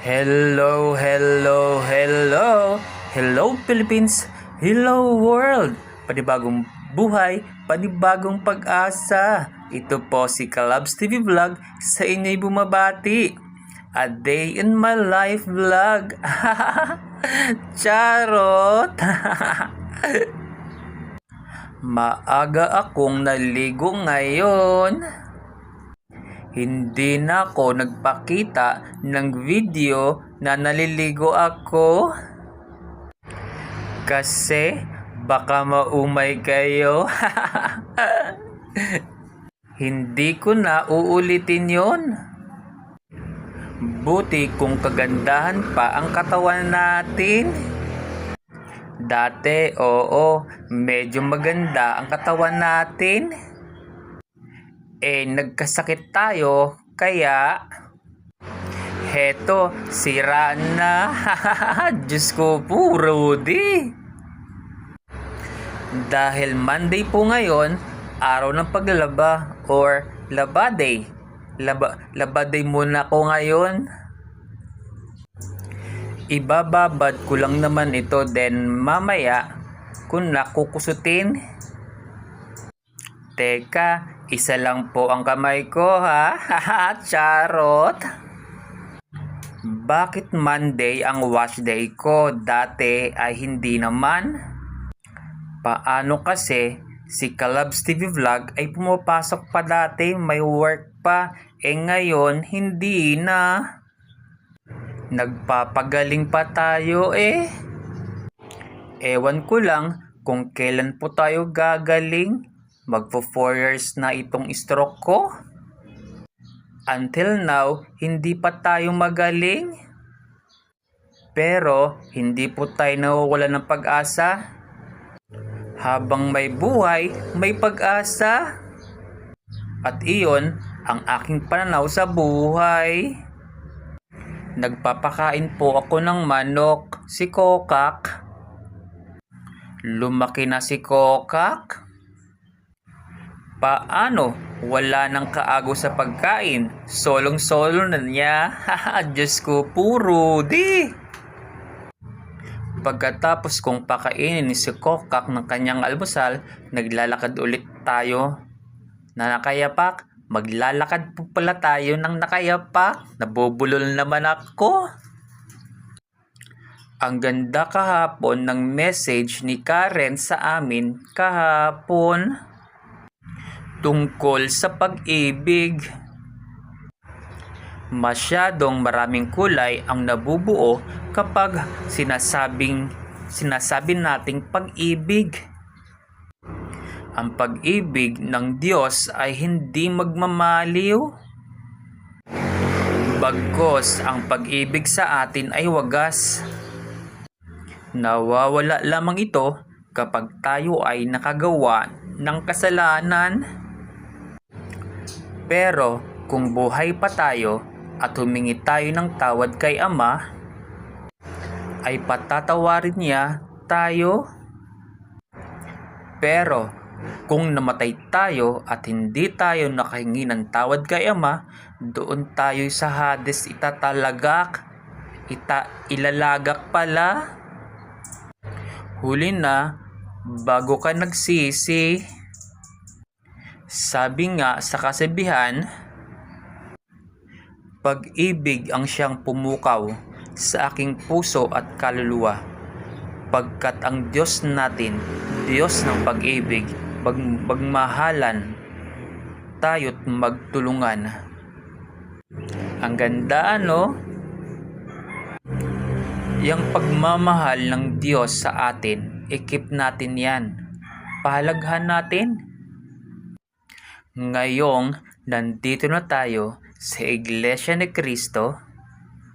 Hello, hello, hello. Hello Philippines. Hello world. Panibagong buhay, panibagong pag-asa. Ito po si Kalabs TV Vlog sa inyo'y bumabati. A day in my life vlog. Charot. Maaga akong naligo ngayon. Hindi na ako nagpakita ng video na naliligo ako. Kasi baka maumay kayo. Hindi ko na uulitin yon. Buti kung kagandahan pa ang katawan natin. Dati, oo, medyo maganda ang katawan natin. Eh, nagkasakit tayo, kaya... Heto, sira na. Diyos ko po, Rudy. Dahil Monday po ngayon, araw ng paglalaba or laba day. Laba, laba day muna ko ngayon. Ibababad ko lang naman ito then mamaya kung nakukusutin. Teka, isa lang po ang kamay ko ha. Charot. Bakit Monday ang wash day ko? Dati ay hindi naman. Paano kasi si Kalabs TV Vlog ay pumapasok pa dati, may work pa, eh ngayon hindi na. Nagpapagaling pa tayo eh. Ewan ko lang kung kailan po tayo gagaling. Magpo 4 years na itong stroke ko. Until now, hindi pa tayo magaling. Pero, hindi po tayo nawawala ng pag-asa. Habang may buhay, may pag-asa. At iyon, ang aking pananaw sa buhay. Nagpapakain po ako ng manok, si Kokak. Lumaki na si Kokak. Paano? Wala nang kaago sa pagkain. Solong-solo na niya. Haha, Diyos ko, puro di. Pagkatapos kong pakainin ni si Kokak ng kanyang almusal, naglalakad ulit tayo na nakayapak. Maglalakad po pala tayo ng nakayapak. Nabubulol naman ako. Ang ganda kahapon ng message ni Karen sa amin kahapon tungkol sa pag-ibig. Masyadong maraming kulay ang nabubuo kapag sinasabing sinasabi nating pag-ibig. Ang pag-ibig ng Diyos ay hindi magmamaliw. Bagkos ang pag-ibig sa atin ay wagas. Nawawala lamang ito kapag tayo ay nakagawa ng kasalanan. Pero kung buhay pa tayo at humingi tayo ng tawad kay Ama, ay patatawarin niya tayo. Pero kung namatay tayo at hindi tayo nakahingi ng tawad kay Ama, doon tayo sa Hades itatalagak, ita ilalagak pala. Huli na, bago ka nagsisi. Sabi nga sa kasabihan, pag-ibig ang siyang pumukaw sa aking puso at kaluluwa. Pagkat ang Diyos natin, Diyos ng pag-ibig, pag magmahalan, tayo't magtulungan. Ang ganda ano? Yang pagmamahal ng Diyos sa atin, ikip natin yan. Pahalaghan natin. Ngayong nandito na tayo sa Iglesia ni Cristo,